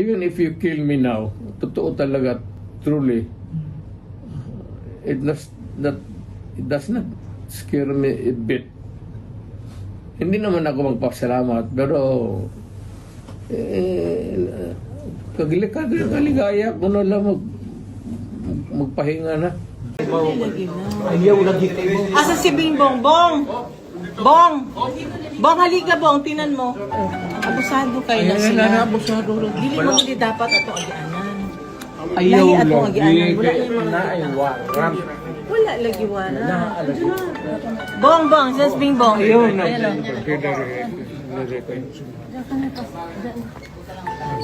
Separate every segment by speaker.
Speaker 1: Even if you kill me now, totoo talaga, truly, it does not, it does not scare me a bit. Hindi naman ako magpasalamat, pero eh, kaglikag kaligaya ko na lang mag, magpahinga na.
Speaker 2: Asa si Bing Bong? Bong! Bong! Bong, halika Bong, tinan mo. Abusado kayo na sila.
Speaker 3: na nabusado rin.
Speaker 2: Dili mo hindi dapat ato agianan.
Speaker 3: Ayaw
Speaker 2: Lahi atong
Speaker 3: lagi
Speaker 2: agianan. Wala
Speaker 3: kayo
Speaker 2: yung mga-
Speaker 3: na ay waram.
Speaker 2: Wala lagi wala. Bong, Bong, sis Bing Bong.
Speaker 3: Ayaw na.
Speaker 2: Ayan.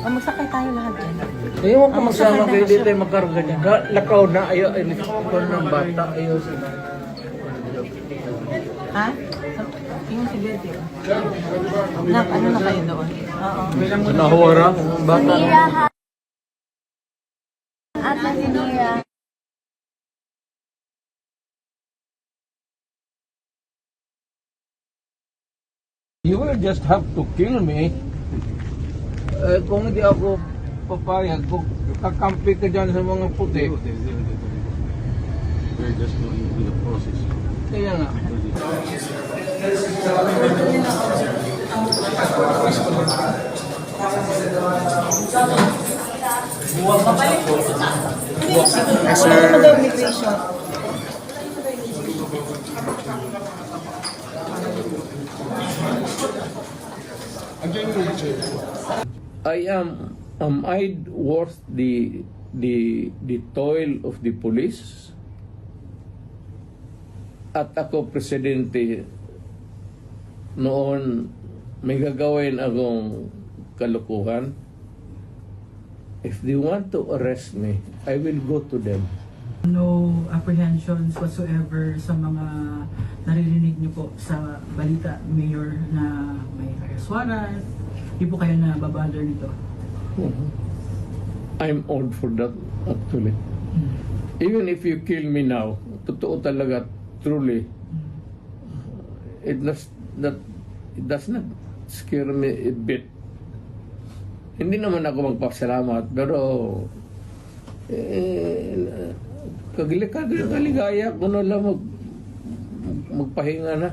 Speaker 2: Oh, magsakay tayo lahat dyan.
Speaker 3: Ayaw ko magsama kayo dito ay magkarga niya. Lakaw na ayaw ay nito ng bata. Ayaw sila.
Speaker 2: Ha? Yung si Betty. Nak, ano na kayo doon? Oo.
Speaker 3: Nahawara. Bata.
Speaker 4: Nira ha. Ate si Nira.
Speaker 3: You will just have to kill me. Eh, kung hindi ako papayag, kung kakampi ka dyan sa mga puti,
Speaker 5: We're just going through the process.
Speaker 3: kaya nga.
Speaker 1: I am, am I worth the, the, the toil of the police? At ako, Presidente, noon may gagawin akong kalukuhan. If they want to arrest me, I will go to them.
Speaker 6: no apprehensions whatsoever sa mga naririnig niyo po sa balita, Mayor, na may arrest warrant. Di po kayo na babother nito.
Speaker 1: I'm old for that, actually. Even if you kill me now, totoo talaga, truly, it does not, it does not scare me a bit. Hindi naman ako magpasalamat, pero eh, kaglikag kaligaya ko na lang mag, magpahinga na.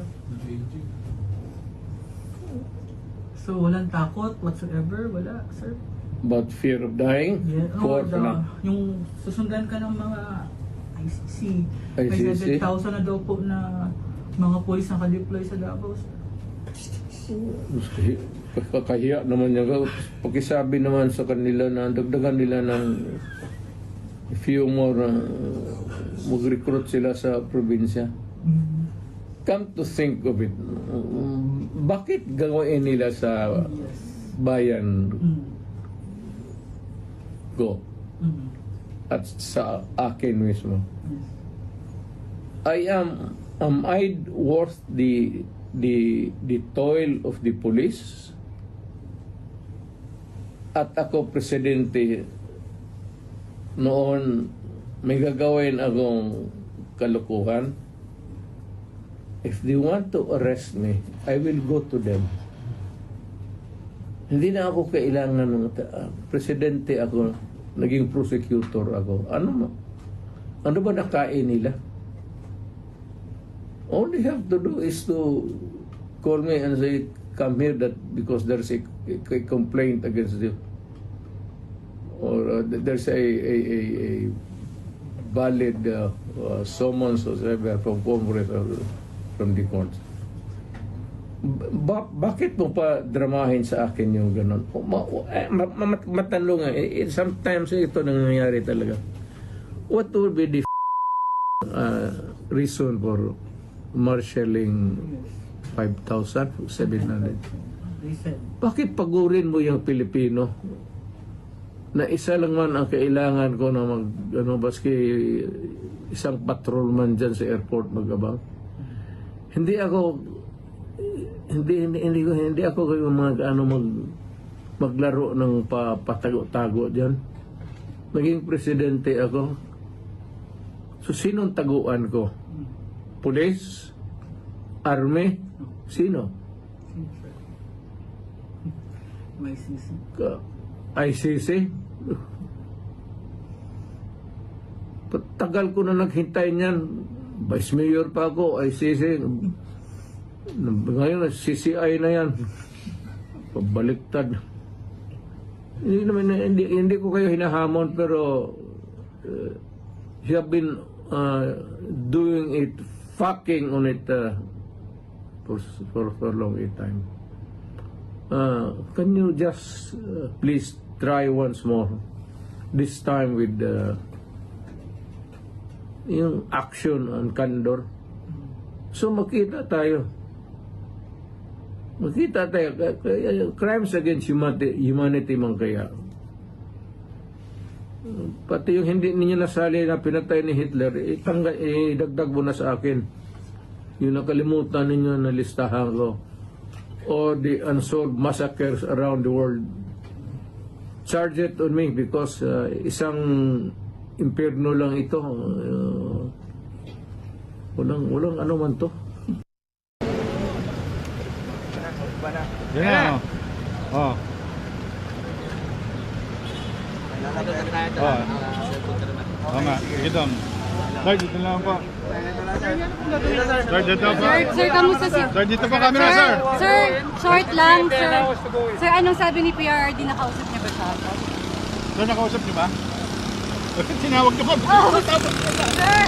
Speaker 6: So, walang takot whatsoever? Wala, sir?
Speaker 1: But fear of dying,
Speaker 6: Yeah. Oh, the,
Speaker 1: na.
Speaker 6: yung susundan ka ng mga ICC. May
Speaker 1: ICC?
Speaker 6: 7,000 na daw po na mga polis na kadeploy sa Davao, sir.
Speaker 1: Kakahiya naman niya. Pakisabi naman sa kanila na dagdagan nila ng few more uh, mag-recruit sila sa probinsya.
Speaker 6: Mm.
Speaker 1: Come to think of it, um, bakit gawin nila sa
Speaker 6: Yes.
Speaker 1: bayan
Speaker 6: Mm.
Speaker 1: ko
Speaker 6: Mm.
Speaker 1: at sa akin mismo?
Speaker 6: Yes.
Speaker 1: I am am I worth the the the toil of the police? At ako presidente noon may gagawin akong kalukuhan. If they want to arrest me, I will go to them. Hindi na ako kailangan ng uh, presidente ako, naging prosecutor ako. Ano? Ano ba nakain nila? All they have to do is to call me and say, come here that because there's a, a complaint against you. Or uh, there's a, a, a, a valid uh, uh, summons or whatever from Congress or from the courts. Ba- bakit mo pa dramahin sa akin yung ganun? O, Ma- eh, ma- ma- matanong nga, eh, eh, sometimes ito nangyayari talaga. What would be the uh, reason for marshalling 5,000, 700?
Speaker 6: They said.
Speaker 1: Bakit pagurin mo yung Pilipino? Na isa lang man ang kailangan ko na mag, ano, baski isang patrolman dyan sa airport magabang. Hindi ako, hindi, hindi, hindi, hindi ako yung mga, ano, mag, maglaro ng pa, patago-tago dyan. Naging presidente ako. So, sinong taguan ko? Police? Army? Sino? Ka- ICC. Tagal ko na naghintay niyan. Vice Mayor pa ako, ICC. Ngayon, CCI na yan. Pabaliktad. Hindi naman, hindi, hindi ko kayo hinahamon pero uh, you have been uh, doing it, fucking on it uh, for, for, for a long time. Uh, can you just uh, please try once more? This time with the yung action and candor. So makita tayo. Makita tayo. K- Crimes against humanity, humanity man kaya. Pati yung hindi ninyo nasali na pinatay ni Hitler, itangga, idagdag mo na sa akin. Yung nakalimutan ninyo na listahan ko. Or the unsolved massacres around the world. Charge it on me because uh, isang impierno lang ito. Uh, walang, walang ano man to.
Speaker 3: Yan na. Oh. Oh. Oo nga. Ito. Sir, dito lang po. Sir, dito po.
Speaker 4: Sir, sir, kamusta si...
Speaker 3: Sir, dito po camera, sir.
Speaker 4: Sir, short lang, sir. Sir, anong sabi ni PRRD? Nakausap niya ba siya?
Speaker 3: Sir, nakausap niyo ba? Sinawag niyo pa.
Speaker 4: Sir!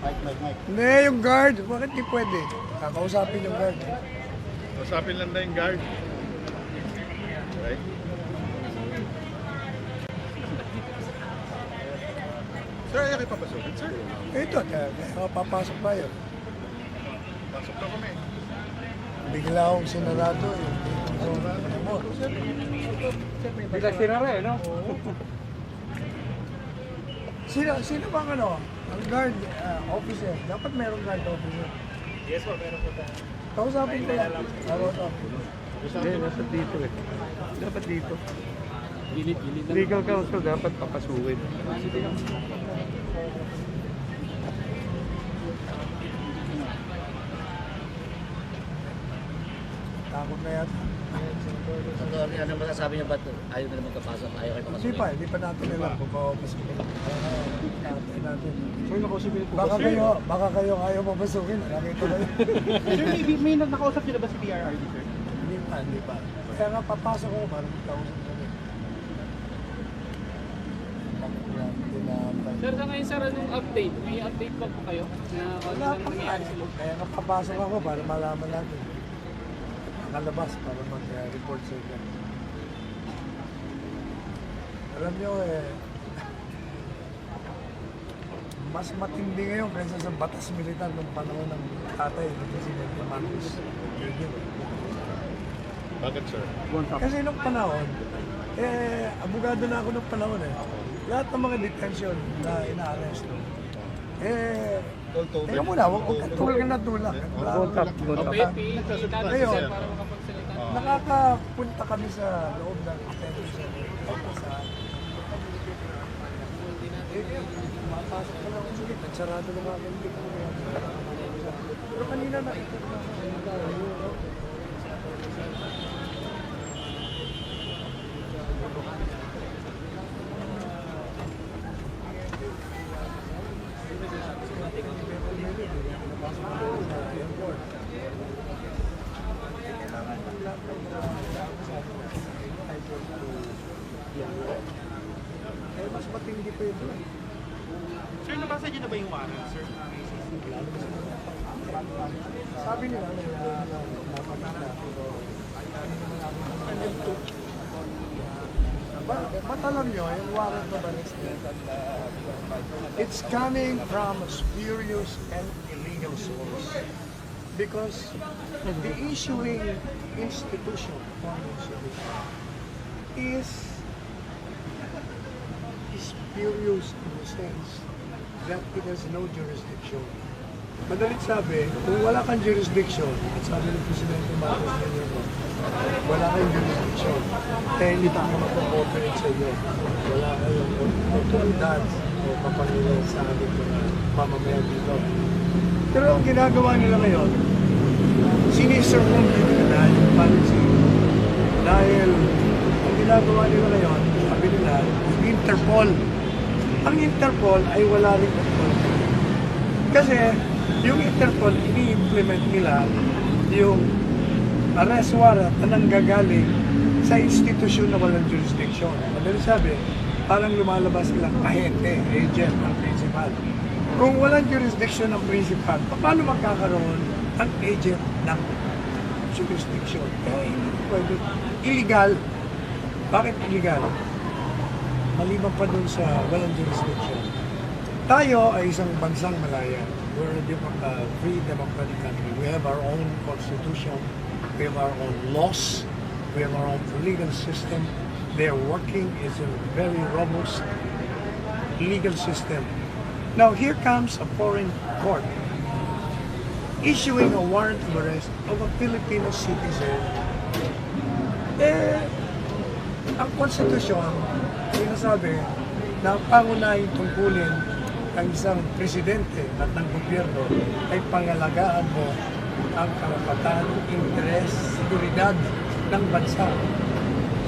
Speaker 7: Hindi, yung guard. Bakit di pwede? Kakausapin yung guard.
Speaker 3: Usapin lang na yung guard. Right? Sir, ayaw kayo papasukin, sir.
Speaker 7: Ito, kaya, kaya papasok ba yun?
Speaker 3: Pasok na kami.
Speaker 7: Bigla akong sinarado eh. So, ano mo?
Speaker 8: Bigla sinara eh, no?
Speaker 7: Sino, sino bang ano? Ang guard ah, officer. Dapat merong guard officer. Yes po, meron po tayo. Kausapin ko. Ano to?
Speaker 1: Hindi, nasa dito eh. Dapat dito.
Speaker 8: Gilid-gilid lang.
Speaker 1: Legal counsel dapat papasukin.
Speaker 7: Takot na yan.
Speaker 9: Attorney, ano masasabi niyo ba't ayaw na naman kapasok? Ayaw kayo
Speaker 7: Hindi
Speaker 9: papasok?
Speaker 7: pa, hindi pa natin alam kung papasukin. Nakatay natin.
Speaker 8: Sir, nakausapin po
Speaker 7: Baka
Speaker 8: ba, sir?
Speaker 7: kayo, baka kayo ayaw papasukin. Nakita kayo.
Speaker 8: Sir, may, may nakausap niyo na ba si PRRD sir?
Speaker 7: Hindi pa, hindi pa. Kaya nga papasok ko, parang kausap ko.
Speaker 8: Sir, sa ngayon sir, anong update? May update pa po kayo? Na
Speaker 7: Wala
Speaker 8: ano
Speaker 7: pa
Speaker 8: nangyayari sa loob?
Speaker 7: Kaya nga papasok ako para malaman natin. Nakalabas para mag-report sa inyo. Alam nyo eh, mas matindi ngayon kaysa sa batas militar ng panahon ng tatay ng Presidente Marcos. Jr.
Speaker 3: Bakit, sir?
Speaker 7: Kasi nung panahon, eh, abogado na ako nung panahon eh. Lahat ng mga detention na ina-arresto, eh, teka muna, huwag ka tulak na tulak. Ngayon,
Speaker 8: sir, para makapagsalita.
Speaker 7: nakakapunta kami sa loob ng detention center. Sa, eh, eh, mapasok ka lang ulit. Nagsarado na mga ganito. Pero kanina nakita ko. Eh, mas matindi pa ito.
Speaker 8: Sir, nabasa niyo na ba yung warrant, sir?
Speaker 7: Sabi nila na na- na- napakita. Pero, ano naman ako, ba, ba't alam nyo, yung warrant of arrest niya, it's coming from a spurious and illegal source. Because the issuing institution is spurious in the sense that it has no jurisdiction. Madalit sabi, kung wala kang jurisdiction, at sabi ng Presidente Marcos Jr. wala kang jurisdiction, eh hindi tayo mag-cooperate sa iyo. Wala kayong otoridad o kapangyarihan sa ating mga mamamayan dito. Pero ang ginagawa nila ngayon, sinisircumvent na yung policy. Dahil ang ginagawa nila ngayon, sabi nila, Interpol. Ang Interpol ay wala rin control. Kasi yung Interpol, ini-implement nila yung arrest warrant na nanggagaling sa institusyon na walang jurisdiction. Madali sabi, parang lumalabas silang ahente, agent ng principal. Kung walang jurisdiction ng principal, paano magkakaroon ang agent ng jurisdiction? Eh, pwede. Illegal. Bakit illegal? Maliban pa dun sa walang jurisdiction. Tayo ay isang bansang malaya. We're a uh, free democratic country. We have our own constitution. We have our own laws. We have our own legal system. They are working. It's a very robust legal system. Now here comes a foreign court issuing a warrant of arrest of a Filipino citizen. Eh, ang konstitusyon, sinasabi na ang pangunahing tungkulin ng isang presidente at ng gobyerno ay pangalagaan mo ang karapatan, interes, seguridad ng bansa.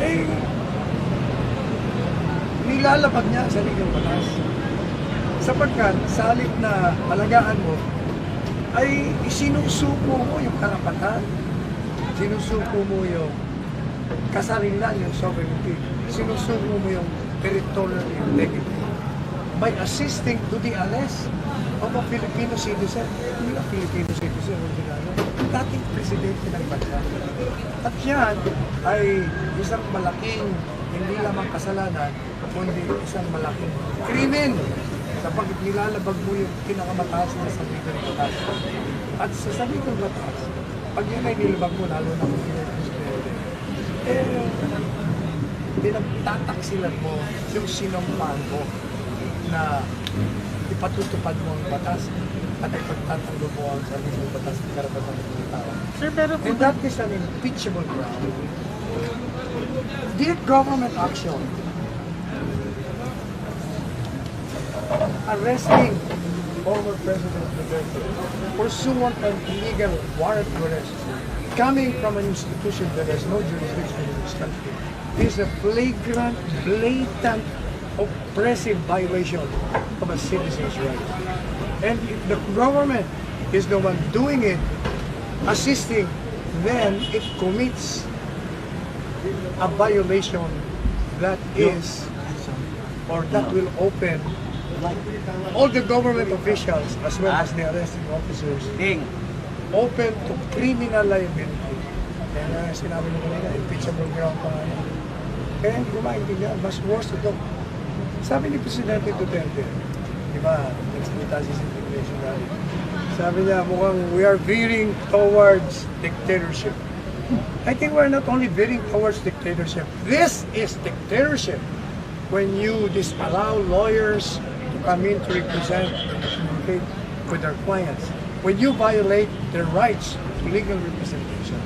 Speaker 7: Eh, nilalabag niya sa ligang batas. Sapagkat sa halip na alagaan mo, ay isinusuko mo yung karapatan. Sinusuko mo yung kasarilan, yung sovereignty. Sinusuko mo yung territorial integrity by assisting to the arrest of a Filipino citizen. Na Filipino citizen, original. Dating presidente ng bansa. At yan ay isang malaking, hindi lamang kasalanan, kundi isang malaking krimen sapagkat nilalabag mo yung pinakamataas na saligang batas. At sa saligang batas, pag yan ay nilabag mo, lalo na kung yun ay eh, pinagtataksilan mo yung sinumpan mo na ipatutupad mo ang batas at ipagtatanggol mo ang sariling batas ng karapatan ng mga tao.
Speaker 2: Sir, pero
Speaker 7: And that is an impeachable ground. Did government action arresting former President Duterte pursuant an illegal warrant arrest coming from an institution that has no jurisdiction in this country is a flagrant, blatant, oppressive violation of a citizen's rights. And if the government is the one doing it, assisting, then it commits a violation that is or that will open all the government officials as well as the arresting officers open to criminal liability. Kaya nga sinabi mo kanina, impeachable ground pa. Kaya hindi ko maintindihan, mas worse ito. Sabi ni Presidente Duterte, di ba, nagsalita sa Integration Rally, sabi niya, mukhang we are veering towards dictatorship. I think we're not only veering towards dictatorship. This is dictatorship. When you disallow lawyers to come in to represent and with their clients. When you violate their rights to legal representation.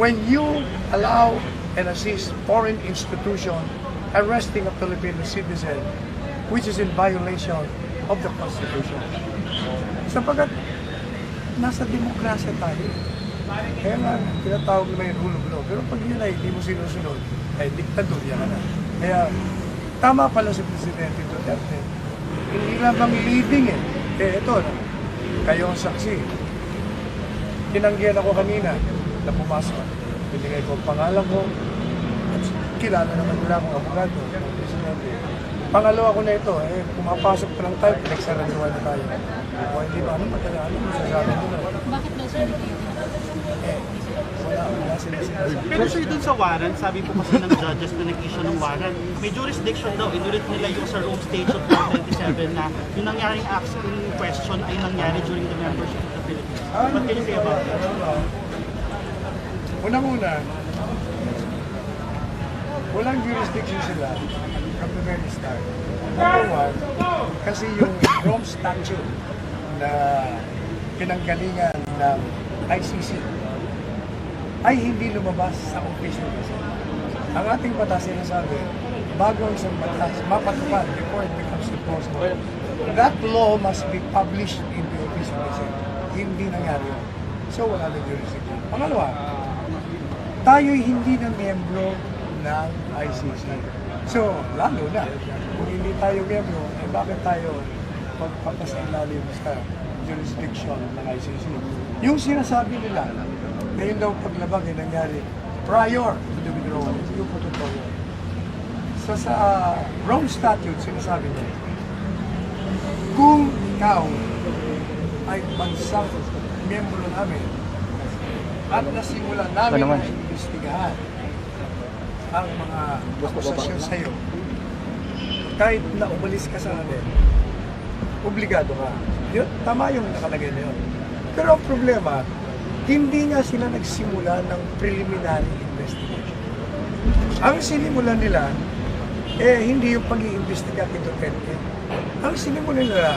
Speaker 7: When you allow and assist foreign institution arresting a Filipino citizen which is in violation of the Constitution. Sapagkat nasa demokrasya tayo. Kaya nga, tinatawag na may rule of law. Pero pag yun ay hindi mo sinusunod, ay diktadorya ka na. Kaya, tama pala si Presidente Duterte. Hindi lamang leading eh. Eh, ito, kayo ang saksi. Tinanggihan ako kanina na pumasok. Binigay ko ang pangalan ko. Kilala naman nila akong abogado. Pangalawa ko na ito, eh, pumapasok pa lang tayo, pinagsaraduan na tayo. O hindi ba, ano matagal, ano masasabi nila?
Speaker 4: Bakit daw sir?
Speaker 7: Eh, wala, wala sila sinasabi.
Speaker 10: Pero sir, dun sa warrant, sabi po kasi ng judges na nag-issue ng warrant, may jurisdiction daw, inulit nila yung sa Rome State of 27 na yung nangyaring acts in question ay nangyari during the membership of the Philippines. What can you say about that?
Speaker 7: Unang-una, walang jurisdiction sila from the very start. Number one, kasi yung Rome Statute na pinanggalingan ng ICC ay hindi lumabas sa official kasi. Ang ating batas sinasabi, bago ang isang batas mapatupad before it becomes enforceable, that law must be published in the official gazette. Hindi nangyari yun. So wala na jurisdiction. Pangalawa, tayo'y hindi na miyembro ng ICC. So, lalo na, kung hindi tayo miyembro, eh bakit tayo magpapasailalim sa jurisdiction ng ICC? Yung sinasabi nila, na yun daw paglabag ay nangyari prior to the withdrawal, yung po totoo yun. So sa Rome Statute, sinasabi niya, kung ikaw ay bansang miyembro namin, at nasimula namin na imbestigahan ang mga akusasyon sa iyo. Kahit na umalis ka sa amin, obligado ka. Yun, tama yung nakalagay na yun. Pero ang problema, hindi nga sila nagsimula ng preliminary investigation. Ang sinimula nila, eh, hindi yung pag-iimbestiga kay Duterte. Ang sinimula nila,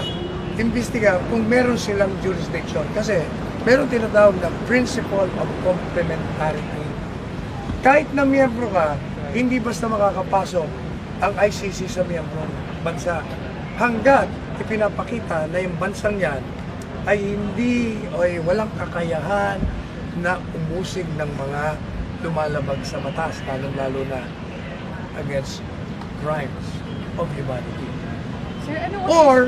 Speaker 7: imbestiga kung meron silang jurisdiction. Kasi meron tinatawag na principle of complementarity. Kahit na miyembro ka, hindi basta makakapasok ang ICC sa miyembro bansa hanggat ipinapakita na yung bansang yan ay hindi o ay walang kakayahan na umusig ng mga lumalabag sa batas, lalong-lalo na against crimes of humanity.
Speaker 4: Sir, ano
Speaker 7: Or,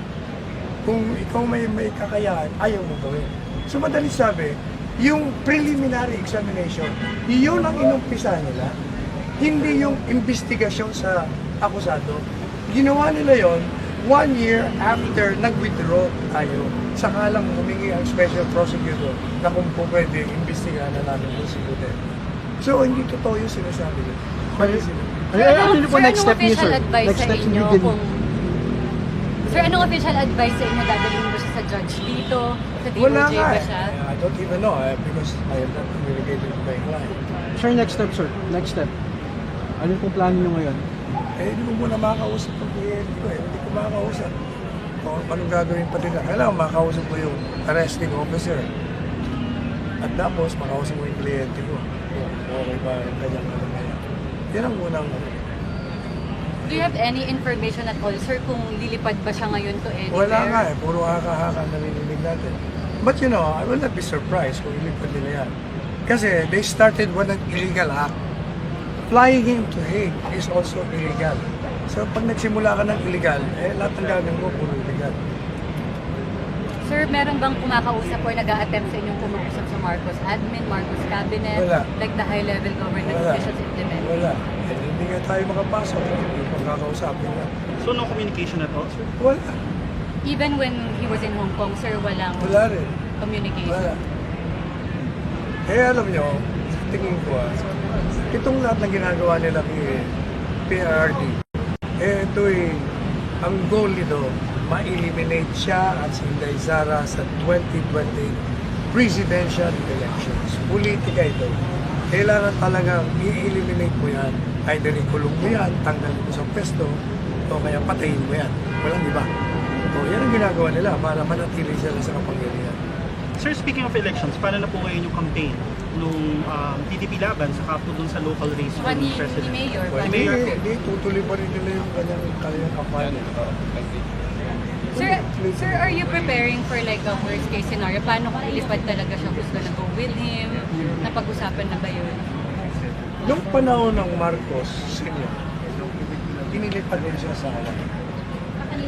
Speaker 7: kung ikaw may may kakayahan, ayaw mo gawin. So madali sabi, yung preliminary examination, yun ang inumpisa nila. Hindi yung investigasyon sa akusado. Ginawa nila yon one year after nag-withdraw tayo. Saka lang humingi ang special prosecutor na kung po pwede, imbestigahan na namin kung si. So, hindi totoo yung sinasabi nila. Mali sila.
Speaker 4: Sir, ano, sir, anong official advice sa inyo kung... Sir, anong official advice sa inyo? Dadalhin mo siya sa judge dito? Sa DOJ ba
Speaker 7: eh.
Speaker 4: siya?
Speaker 7: I don't even know eh, because I have not communicated with my client.
Speaker 11: Sir, next step, sir. Next step. Ano yung plano nyo ngayon?
Speaker 7: Eh, hindi ko muna makakausap ang kliyente ko eh. Hindi ko makakausap. O, anong gagawin pa nila? Kailangan makakausap ko yung arresting officer. At tapos, makausap ko yung kliyente ko. Kung okay ba yung kanyang kalagayan. Yan ang unang
Speaker 4: Do you have any information at all, sir, kung lilipad ba siya ngayon to anywhere?
Speaker 7: Wala nga eh, puro haka-haka ang narinig natin. But you know, I will not be surprised kung ilipad nila yan. Kasi they started with an illegal act. Flying him to Hague is also illegal. So pag nagsimula ka ng illegal, eh lahat ng gagawin mo puro illegal.
Speaker 4: Sir, meron bang kumakausap or nag attempt sa inyong kumausap sa Marcos admin, Marcos cabinet,
Speaker 7: Wala.
Speaker 4: like the high-level government
Speaker 7: Wala.
Speaker 4: officials implementing?
Speaker 7: Wala. Eh, hindi nga tayo makapasok. Hindi ko kakausapin nga.
Speaker 10: So no communication at all, sir?
Speaker 7: Wala.
Speaker 4: Even when he was in Hong Kong, sir, walang
Speaker 7: Wala rin.
Speaker 4: communication.
Speaker 7: Wala. Eh alam nyo, tingin ko ah, itong lahat ng ginagawa nila kay PRD, eh ito'y, ang goal nito, ma-eliminate siya at si Inday Sara sa 2020 presidential elections. Politika ito. Kailangan talagang i-eliminate mo yan. Either ikulong mo yan, tanggalin mo sa pwesto, o kaya patayin mo yan. Walang iba. O yan ang ginagawa nila para manatili sila sa kapangyarihan.
Speaker 10: Sir, speaking of elections, paano na po ngayon yung campaign nung um, TTP laban sa po dun sa local race for
Speaker 4: One ni, ni
Speaker 10: president?
Speaker 4: Mayor.
Speaker 7: Well, hindi, hindi, tutuloy pa rin nila yung kanyang, kanyang kampanya.
Speaker 4: Sir, sir, are you preparing for like a worst case scenario? Paano kung ilipad talaga siya? Gusto na go with him? Napag-usapan na ba yun?
Speaker 7: Noong panahon ng Marcos Sr., inilipad din siya sa Hawaii.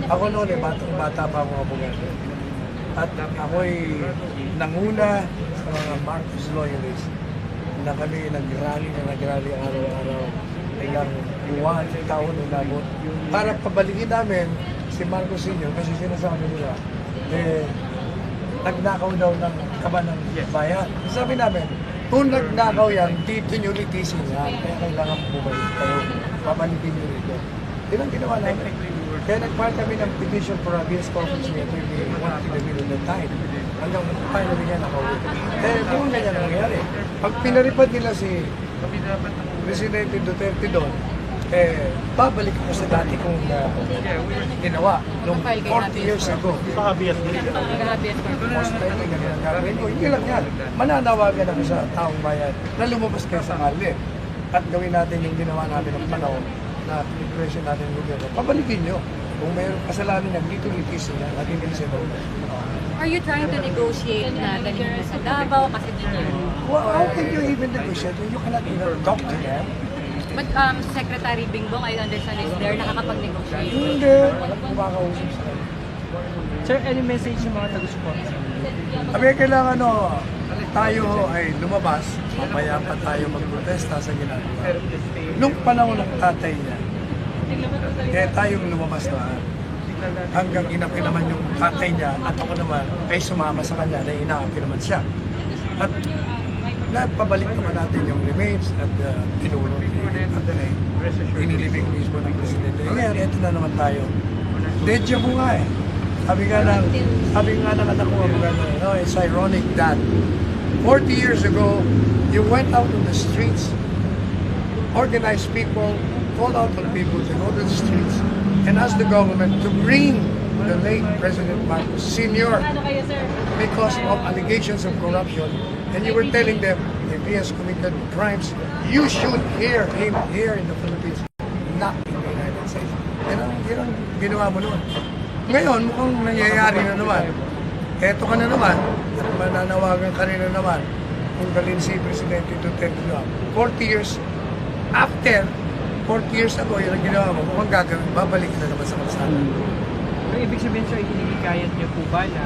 Speaker 7: Ako noon eh, batang bata pa ako abogado. At ako'y nanguna sa mga Marcos loyalists na kami nag-rally na nag-rally araw-araw hanggang iwan taon umabot para pabalikin namin si Marcos Sr. kasi sinasabi nila eh nagnakaw daw ng kaba ng bayan. Sabi namin, Kung nagnakaw yan, dito nyo litisin yan. Kaya kailangan bumalik kayo. Pabalikin nyo rito. Yun ang ginawa namin. Kaya nagpahal kami ng petition for habeas corpus ni Atty. Juan Pinamilo ng time. Hanggang finally niya nakauwi. Eh, kung ganyan ang nangyari. Pag pinaripad nila si Presidente Duterte doon, eh, babalik ako sa dati kong uh, ginawa nung 40 years ago.
Speaker 10: Sa habeas din.
Speaker 4: Nag-habeas corpus.
Speaker 7: Most likely, ganyan ang gagawin ko. Hindi lang yan. Mananawagan ako sa taong bayan na lumabas kayo sa kalye at gawin natin yung ginawa natin ng panahon na pinipresyon natin ng gobyerno. Pabalikin nyo. Kung mayroong kasalanan yan, dito at hindi sa iba.
Speaker 4: Are you trying to negotiate na dalhin mo sa Davao kasi yung...
Speaker 7: Well, how can you even negotiate when you cannot even talk to them?
Speaker 4: But um, Secretary Bingbong, I understand is there, nakakapag-negotiate.
Speaker 7: Hindi. Walang kumakausap sa.
Speaker 11: Sir, any message yung mga taga-support?
Speaker 7: Kami kailangan no, tayo ay lumabas, mamaya pa tayo magprotesta sa ginagawa. Nung panahon ng tatay niya, eh tayong lumabas na hanggang inapi naman yung tatay niya at ako naman ay sumama sa kanya na inaapi naman siya. At napabalik naman natin yung remains at uh, tinulong ni tatay. Inilibing mismo ng presidente. Ngayon, ito na naman tayo. Deja vu nga eh. Sabi nga ng, sabi nga ng anak ko, no, it's ironic that 40 years ago, you went out on the streets, organized people, called out on people to go to the streets, and asked the government to bring the late President Marcos Sr. because of allegations of corruption, and you were telling them if he has committed crimes, you should hear him here in the Philippines, not in the United States. Yan ang, yan ang ginawa mo noon. Ngayon, mukhang nangyayari na naman. Eto ka na naman, at mananawagan ka rin na naman. Kung galin si Presidente Duterte na 40 years after, 40 years ago, yun ang ginawa mo, mukhang gagawin, babalik na naman sa kalsada.
Speaker 11: Pero ibig sabihin, sir, hinihikayat niyo po ba na